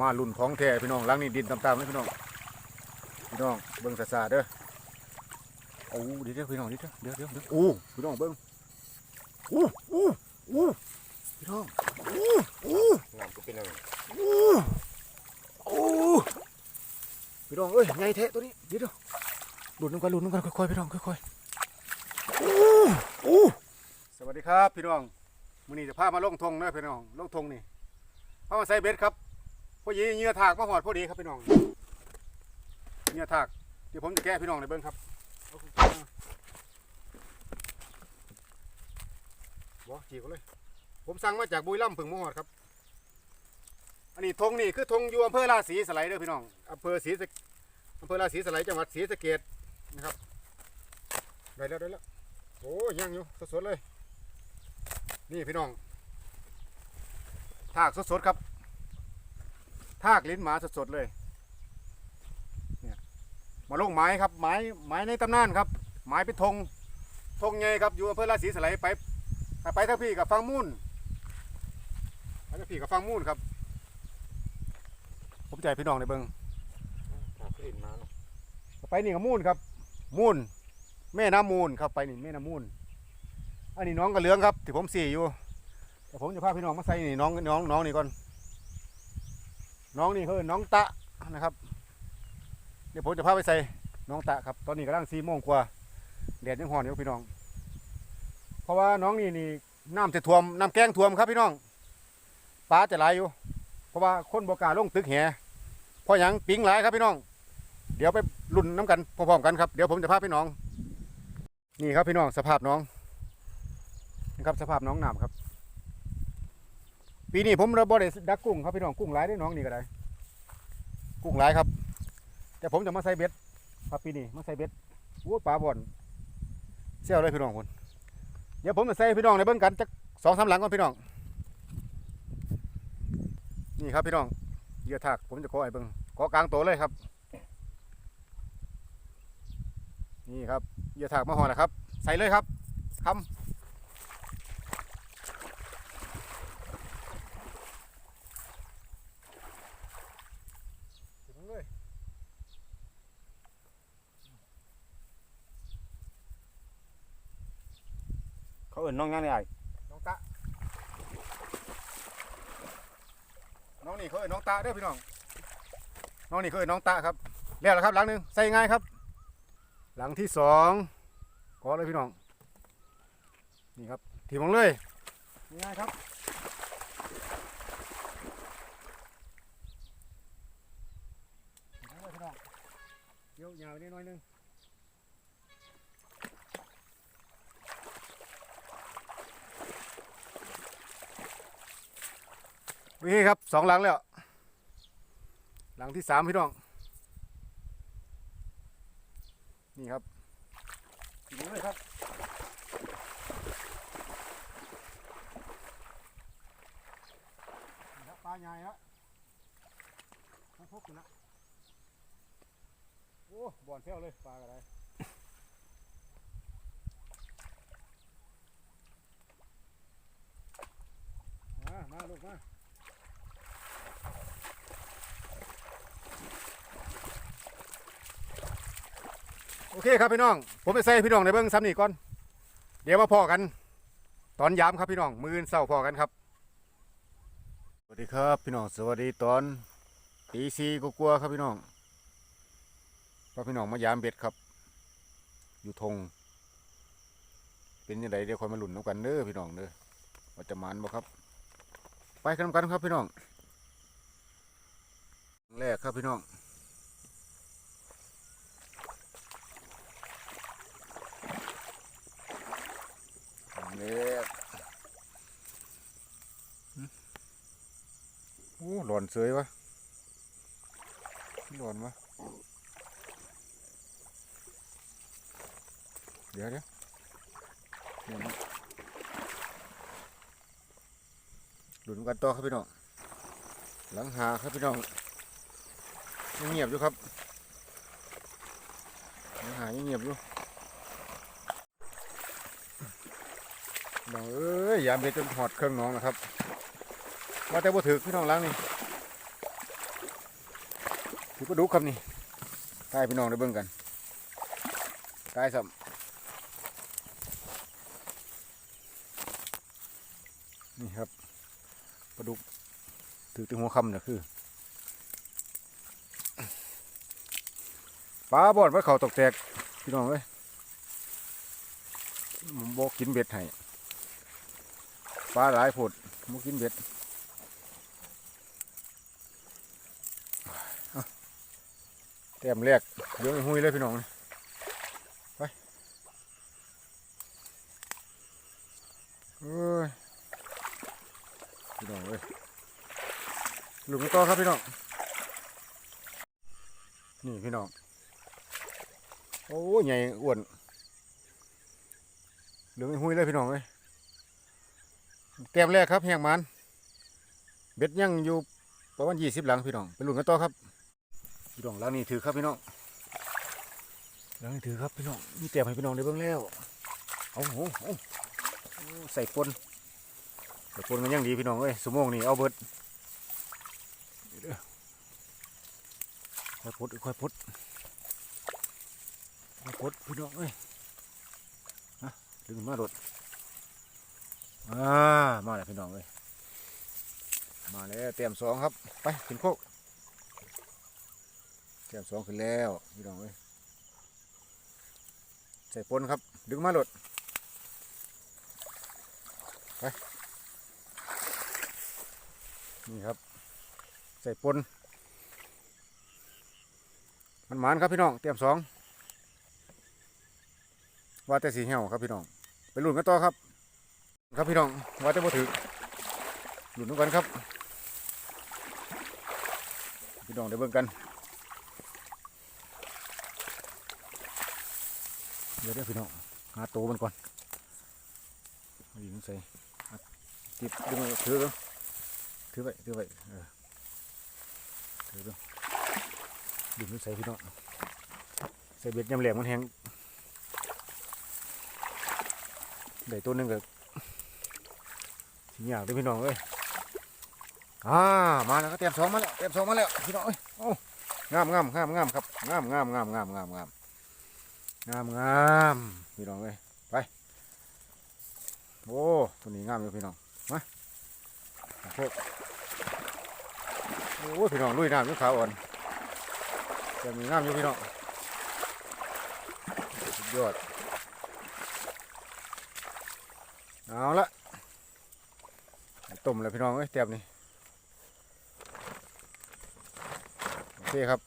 มาลุ่นของแท้พี่น้องล้างนี่ดินตามๆเลยพี่น้องพี่น้องเบิ่งซาๆเด้อโอ้เดี๋ยวพี่น้องเดี๋ยวเดี๋ยวเดี๋ยวเดี๋ยวโอ้พี่น้องเบิ่งโอ้โอ้โอ้พี่น้องโอ้โอ้น้ำก็เป็นอะไรโอ้โอ้พี่น้องเอ้ยไงแท้ตัวนี้เดี๋ยวเดี๋ยวหลุดน้ำกันหลุดน้ำกันค่อยๆพี่น้องค่อยๆโอ้โอ้สวัสดีครับพี่น้องมื้อนี้จะพามาลงทงนะพี่น้องลงทงนี่พามาใส่เบ็ดครับ พอดีเหงื่อถากมาหอดพอดีครับพี่น้องเหงื่อถากเดี๋ยวผมจะแก้พี่น้องในอยเบิ้งครับเอาขึ้นมาบ่จีก็เลย ผมสั่งมาจากบุรีรัมย์ผึ่งมหอดครับ อันนี้ธงนี่คือธงอยู่อำเภอราศีสไลเด้อพี่น้องอำเภอศรีอำเภอราศีสไลจังหวัดศรีสะเกษนะครับได้แล้วได้แล้วโอ้ยังอยู่สดๆเลย นี่พี่น้องทากสดๆครับ ทากลิ้นหมาสดๆเลยเนี่ยมาลงไม้ครับไม้ไม้ในตำนานครับไม้เป็นธงธงใหญ่ครับอยู่อำเภอราศีสไลไปไปทางพี่กับฟังมุ่นไปทางพี่กับฟังมุ่นครับ ผมใจพี่น้องในเบิงถากขึ้นมาเนาะไปนี่กับมูนครับมูนแม่น้ำมูลครับไปนี่แม่น้ำมูลอันนี้น้องกระเหลืองครับที่ผมสี่อยู่แต่ผมจะพาพี่น้องมาใส่นี่น้องน้องน้องนี่ก่อน น้องนี่คือน้องตะนะครับเดี๋ยวผมจะพาไปใส่น้องตะครับ ตอนนี้กำลังสี่โมงกว่าแดดยังห่อนอยู่พี่น้อง เพราะว่าน้องนี่นี่น้ำจะท่วมน้ำแกงท่วมครับพี่น้องปลาจะไหลายอยู่ เพราะว่าคนบกาลงตึกแหเพราะหยังปิงหลายครับพี่น้อง เดี๋ยวไปรุ่นน้ำกันพร้อมๆกันครับเดี๋ยวผมจะพาพี่น้อง นี่ครับพี่น้องสภาพน้องนะครับสภาพน้องน้ำครับ ปีนี้ผมระบได้ดักกุ้งครับพี่น้องกุ้งหลายได้น้องนี่ก็ได้ กุ้งหลายครับ แต่ผมจะมาใส่เบ็ดครับปีนี้มาใส่เบ็ดโอ้ปลาบ่อนเซี่ยวเลยพี่น้องคนเดี๋ยวผมจะใส่พี่น้องในเบิ้งกันจักสองสามหลังก่อนพี่น้อง นี่ครับพี่น้องเหยื่อถากผมจะขอไอ้เบิ้งขอกลางโตเลยครับ นี่ครับเหยื่อถากมาห่อนะครับ ใส่เลยครับคำถึงเลย เขาเอิ้นน้องยังไงน้องตะน้องนี่เขาเอ่ยน้องตะเด้อพี่น้อง น้องนี่เขาเอ่ยน้องตะครับเรียกแล้วครับหลังหนึ่งใส่ง่ายครับ หลังที่สองขอเลยพี่น้อง นี่ครับถีบลงเลยง่ายครับเอาเลยพี่น้องเดี๋ยวยาวนิดหน่อยหนึง นี่ครับสองหลังแล้ว หลังที่สามพี่น้อง นี่ครับถีบลงเลยครับปลาใหญ่แล้วทั้งพกอยู่นะโอ้บ่อนเที่ยวเลยปลาอะไรมา มาลูกมา โอเคครับพี่น้อง ผมไปใส่พี่น้องในเบื้องซ้ำนี่ก่อน เดี๋ยวมาพอกัน ตอนยามครับพี่น้อง มือเศร้าพอกันครับ สวัสดีครับพี่น้อง สวัสดีตอนตีสี่กลัวๆครับพี่น้องพาพี่น้องมายามเบ็ดครับ อยู่ทง เป็นยังไงเดี๋ยวคอยมาหลุนน้ำกันเด้อพี่น้องเด้อว่าจะมันบ่ครับ ไปกันกันครับพี่น้อง แรกครับพี่น้อง เล็กโอ้หลอนเสยวะหลอนวะเดี๋ยวเดี๋ยวเดี๋ยวนะหลุนกันต่อครับพี่น้อง หลังหาครับพี่น้องยังเงียบอยู่ครับหลังหายังเงียบอยู่ น้องเอ้ยยามเบ็ดจนหอดเครื่องน้องนะครับว่าแต่บ่ถือพี่น้องล้างนี่ถือปลาดุกครับนี่ตายพี่น้องได้เบิ่งกันตายซ้ำนี่ครับปลาดุกถือถึงหัวคำเนี่ยคือปลาบอดไว้เขาตกแตกพี่น้องเอ้ยผมบอกกินเบ็ดให้ ปลาหลายผดบอกกินเบ็ดเต็มแรกเดี๋ยวหุยเลยพี่น้องไปเอ้ยพี่น้องเอ้ยหลุงต่อครับพี่น้องนี่พี่น้องโอ้ยใหญ่อ้วนเหลืองหุยเลยพี่น้องเอ้ย เต็มแรกครับแหงมันเบ็ดยังอยู่ประมาณยี่สิบหลังพี่น้องไปลุงกันต่อครับพี่น้องล้างนี่ถือครับพี่น้องล้างนี่ถือครับพี่น้องมีเตรียมให้พี่น้องได้เบิ่งแล้วเอาโอ้โหใส่ปนใส่ปนกันยังดีพี่น้องเอ้ยสมองนี่เอาเบิดค่อยพดค่อยพดค่อยพดพี่น้องเอ้ยฮะดึงมาโดด อ่ามาแล้วพี่น้องเอ้ยมาแล้วเตรียมสองครับไปขึ้นโคกแก้มสองขึ้นแล้วพี่น้องเอ้ยใส่ปนครับ ดึงมาหลดไปนี่ครับ ใส่ปนมันหมานครับพี่น้องเตรียมสองว่าแต่สีเหี่ยวครับพี่น้องไปลุ้นกันต่อครับ ครับพี่น้องว่าแต่บ่ถือหลุ้นกันครับ พี่น้องได้เบิ่งกันเดี๋ยวเดี๋ยวพี่น้องหาโตมันก่อนเอาหญิงใส่ติดดึงไว้ถือกันถือไว้ถือไว้เออถือกันดึงมันใส่พี่น้องใส่เบ็ดยำแหลมมันแห้งได้ตัวหนึงก็ สิยากเด้พี่น้องเอ้ยอ่ามาแล้วก็เตรียมสองมาแล้วเตรียมสองมาแล้วพี่น้องเอ้ยโอ้งามงามงามงามครับงามงามงามงามงามงามงามงามพี่น้องเอ้ยไปโอ้ตัวนี้งามอยู่พี่น้องมาพวกโอ้พี่น้องลุยน้ำอยู่ขาวอ่อนจะมีงามอยู่พี่น้องสุดยอดเอาละ ต้มเลยพี่น้องเอ้ยเตียมนี่โอเคครับ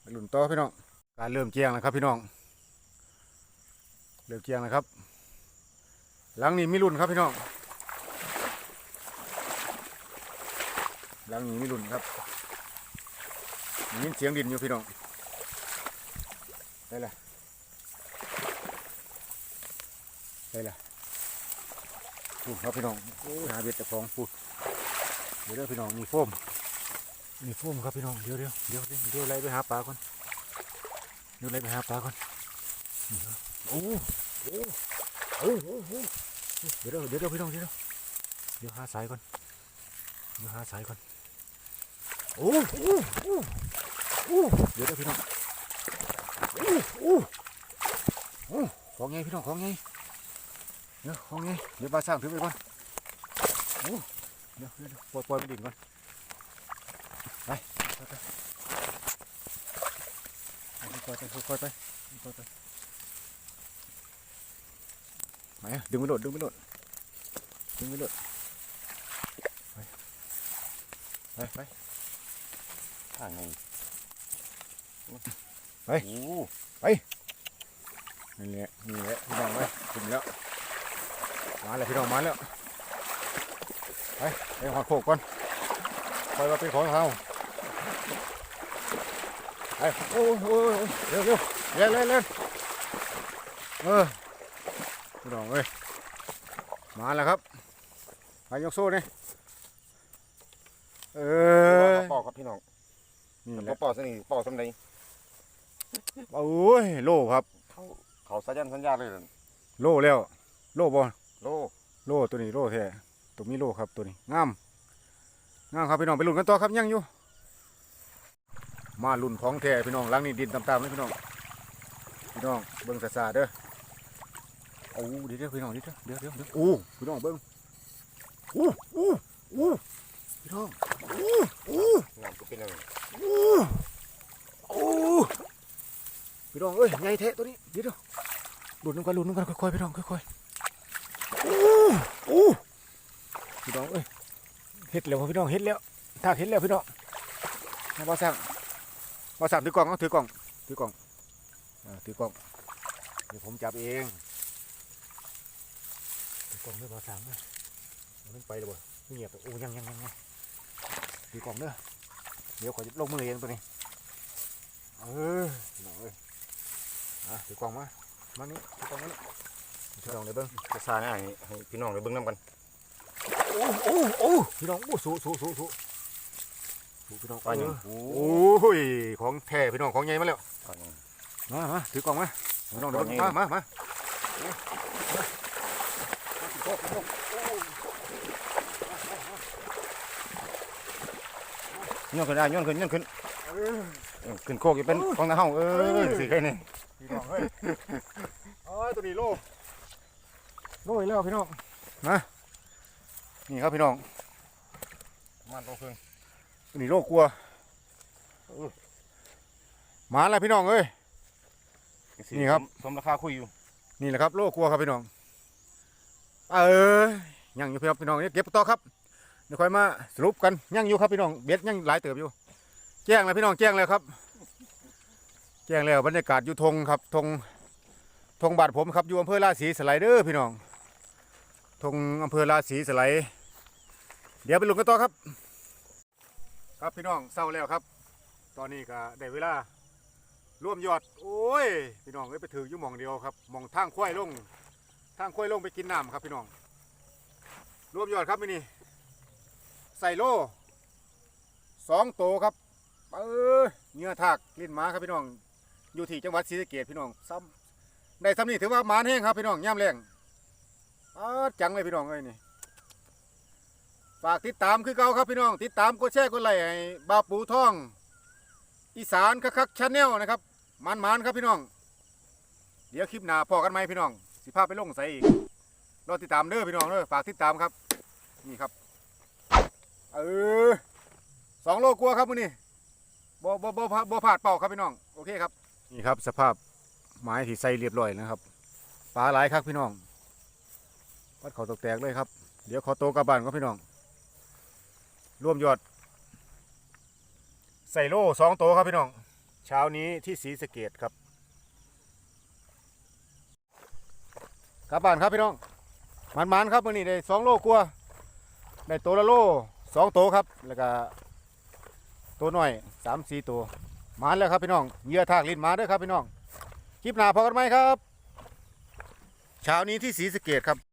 ไปลุ่นต่อพี่น้องการเริ่มเจียงแล้วครับพี่น้องเลือกเกียงนะครับ หลังนี้มีรุ่นครับพี่น้อง หลังนี้มีรุ่นครับได้ยินเสียงดินอยู่พี่น้องได้ละได้ละ พูดครับพี่น้องโอ้หาเบ็ดแต่ของพูดเดี๋ยวเดี๋ยวพี่น้องมีโฟมมีโฟมครับพี่น้องเดี๋ยวเดี๋ยวเดี๋ยวเดี๋ยวเดี๋ยวไล่ไปหาปลาก่อนเดี๋ยวไล่ไปหาปลาก่อนโอ้โอ้โอ้โอ้โอ้เดี๋ยวเดี๋ยวเดี๋ยวพี่น้องเดี๋ยวเดี๋ยวหาสายก่อนเดี๋ยวหาสายก่อนโอ้โอ้โอ้โอ้เดี๋ยวเดี๋ยวพี่น้องโอ้โอ้โอ้ของไงพี่น้องของไง เดี๋ยวห้องนี้เดี๋ยวไปสร้างถือไปก่อนโอ้เดี๋ยวเดี๋ยวปล่อยปล่อยไปดิ่งก่อนไปไปไปปล่ไปไปไปไหนดึงไปโดดดึงไปโดดดึงไปโดดไปไปไปทางไหนไปไปนี่แหละนี่แหละพี่งไปถึงแล้ว มาแล้วพี่น้องมาแล้วไปไปหอดโคกก่อนไปเราไปของเขาไปโอ้ยโอ้ยโอ้ยเร็วเร็วเร็วเร็วเร็วเออพี่น้องเอ้ยมาแล้วครับไปยกโซ่นี่เออปอกครับพี่น้องนี่แหแล้ละวปอกสนิทปอกสำใดโอ้ยโลครับ เขาเขาสัญญาณสัญญาเลยนั่นโลแล้วโลบ่ โลโลตัวนี้โลแท้ตัวมีโลครับตัวนี้งามงามครับพี่น้องไปลุ้นกันต่อครับยังอยู่ มาลุ่นของแท้พี่น้องล้างนี่ดินตามๆเลยพี่น้องพี่น้องเบิ่งซาๆเด้อโอ้ดีเดี๋ยวพี่น้องดี๋ยวเดี๋ยวเดี๋ยวเดี๋ยวโอ้พี่น้องเบิ่งโอ้โอ้โอ้พี่น้องโอ้โอ้น้ำก็เป็นอะไรโอ้โอ้พี่น้องเอ้ยใหญ่แท้ตัวนี้ดีเดี๋ยวหลุดน้ำกันหลุดน้ำกันค่อยๆพี่น้องค่อยๆ โอ้พี่น้องเอ้ยเฮ็ดแล้วพี่น้องเฮ็ดแล้วถ้าเฮ็ดแล้วพี่น้องให้บ่สั่งบ่สั่งถือกล่องถือกล่องถือกล่องถือกล่องเดี๋ยวผมจับเองถือกล่องไม่บ่สั่งเลยมันไปเลยบ่เงียบโอ้ยังยังยังยังถือกล่องเด้อเดี๋ยวขอจะลงมือเองตัวนี้เออหน่อยอะถือกล่องมามานี่ถือกล่องมานี่ ถือกล่องเลยเบิ้งจะซาหน้าให้ให้พี่น้องได้เบิ่งน้ำกันโอ้โอ้โอ้พี่น้องโอ้สูสูสูสูสูพี่น้องปลาหยังเอโอ้อโอ้ยของแท้พี่น้องของใหญ่มาแล้วปลาหยังมามาถือกล่องมาพี่น้องเดี๋ยวของใหญ่มามามาย้อนขึ้นได้ย้อนขึ้นย้อนขึ้นเออเออขึ้นโคกอยู่เป็นของตาเฮาเออสิใครนี่พี่น้องเฮ้ยเอ้ยตัวนี้โล โลอีกแล้วพี่น้องนะนี่ครับพี่น้องมันต้องพึ่งตัวนี้โลกลัวหมาแล้วพี่น้องเอ้ยนี่ครับสมราคาคุยอยู่ นี่แหละครับโลกลัวครับพี่น้องเออยังอยู่พี่น้องพี่น้องเนี่ยเก็บต่อครับเดี๋ยวค่อยมาสรุปกันยังอยู่ครับพี่น้องเบ็ดยังหลายเติบอยู่ แจ้งแล้วพี่น้องแจ้งแล้วครับ แจ้งแล้วบรรยากาศอยู่ทงครับทงทงบาดผมครับอยู่อำเภอราศีสไลเดอร์พี่น้อง ทงอำเภอราศีสไลด์เดี๋ยวไปลุนกันต่อครับ ครับพี่น้องเศร้าแล้วครับ ตอนนี้ก็ได้เวลาร่วมยอด โอ้ย พี่น้องเอ้ยไปถืออยู่มองเดียวครับมองทางควายลง ทางควายลงไปกินน้ำครับพี่น้องร่วมยอดครับมินี่ใส่โลสองโตครับเออเนื้อทากลิ้นม้าครับพี่น้อง อยู่ที่จังหวัดศรีสะเกษพี่น้องซ้ำได้ซ้ำนี่ถือว่าหมานแห้งครับพี่น้องย่ำแรง อ้าจังเลยพี่น้องเอ้ยนี่ฝากติดตามคือเก่าครับพี่น้อง ติดตามกดแชร์กดไลค์ให้บาปูท่อง อีสานคักๆชาแนลนะครับมันมันๆครับพี่น้อง เดี๋ยวคลิปหน้าพอกันไหมพี่น้อง สิพาพไปลงใส่อีกรอติดตามเด้อพี่น้องเด้อฝากติดตามครับ นี่ครับ เออสองโลกลัวครับมื้อนี้บ่บ่บ่บ่บ่พลาดเป่าครับพี่น้อง โอเคครับ นี่ครับสภาพไม้ที่ใส่เรียบร้อยนะครับปลาหลายครับพี่น้อง วัดเขาตกแตกเลยครับ เดี๋ยวขอโตวกลับบ้านครับพี่น้องร่วมยอด ใส่โล่สองตัวครับพี่น้อง เช้านี้ที่ศรีสะเกดครับกลับบ้านครับพี่น้องมันมันครับวันนี้ได้สองโลกลัวาได้ตัวละโลสองตัวครับ แล้วก็ตัวน้อยสามสี่ตัวมาแล้วครับพี่น้องเยื่อทากลิ้นมาด้วยครับพี่น้องคลิปหน้าพอกันไหมครับเช้านี้ที่ศรีสะเกดครับ